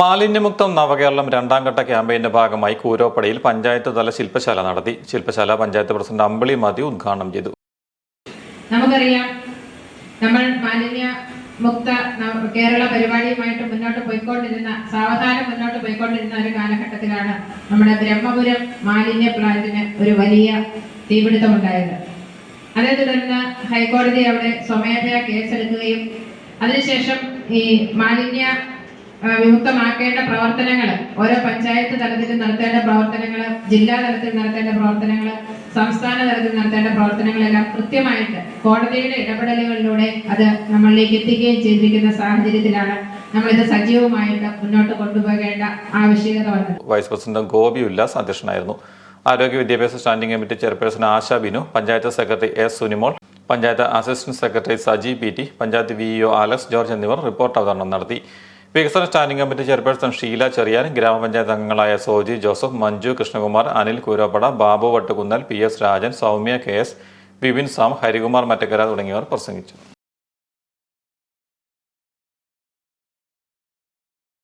മാലിന്യമുക്തം നവകേരളം രണ്ടാം ഘട്ട ക്യാമ്പയിന്റെ ഭാഗമായി കൂരോപ്പടിയിൽ പഞ്ചായത്ത് തല ശില്പശാല നടത്തി. ശില്പശാല പഞ്ചായത്ത് പ്രസിഡന്റ് അമ്പിളി മതി ഉദ്ഘാടനം ചെയ്തു. നമുക്കറിയാം നമ്മൾ മാലിന്യ മുക്ത കേരള പരിപാടിയുമായിട്ട് മുന്നോട്ട് പോയിക്കൊണ്ടിരുന്ന സാവധാനം മുന്നോട്ട് പോയിക്കൊണ്ടിരുന്ന ഒരു കാലഘട്ടത്തിലാണ് നമ്മുടെ ബ്രഹ്മപുരം മാലിന്യ പ്ലാന്റിന് ഒരു വലിയ തീപിടുത്തമുണ്ടായത് അതേ തുടർന്ന് ഹൈക്കോടതി അവിടെ സ്വമേധയാ കേസെടുക്കുകയും അതിനുശേഷം ഈ മാലിന്യ വിമുക്തമാക്കേണ്ട പ്രവർത്തനങ്ങൾ ഓരോ പഞ്ചായത്ത് തലത്തിൽ നടത്തേണ്ട പ്രവർത്തനങ്ങൾ ജില്ലാ തലത്തിൽ നടത്തേണ്ട പ്രവർത്തനങ്ങൾ സംസ്ഥാന തലത്തിൽ നടത്തേണ്ട പ്രവർത്തനങ്ങളെല്ലാം കൃത്യമായിട്ട് കോടതിയുടെ ഇടപെടലുകളിലൂടെ അത് നമ്മളിലേക്ക് എത്തിക്കുകയും ചെയ്തിരിക്കുന്ന സാഹചര്യത്തിലാണ് നമ്മളിത് സജീവമായിട്ട് മുന്നോട്ട് കൊണ്ടുപോകേണ്ട ആവശ്യകത വന്നത്. വൈസ് പ്രസിഡന്റ് ഗോപി ഉല്ലാസ് അധ്യക്ഷനായിരുന്നു ആരോഗ്യ വിദ്യാഭ്യാസ standing committee chairperson Asha Binu panchayat secretary S Sunimol panchayat assistant secretary Saji P T panchayat VEO Alex George എന്നിവർ റിപ്പോർട്ട് അവതരണം നടത്തി. വികസന standing committee chairperson Sheela Cheriyan grama panchayat അംഗങ്ങളായ Soji Joseph Manju Krishnakumar Anil Kooroppada Babu Vattukunnal P S Rajan Soumya K S Vipin Sam Harikumar Mattakkara തുടങ്ങിയവർ പ്രസംഗിച്ചു.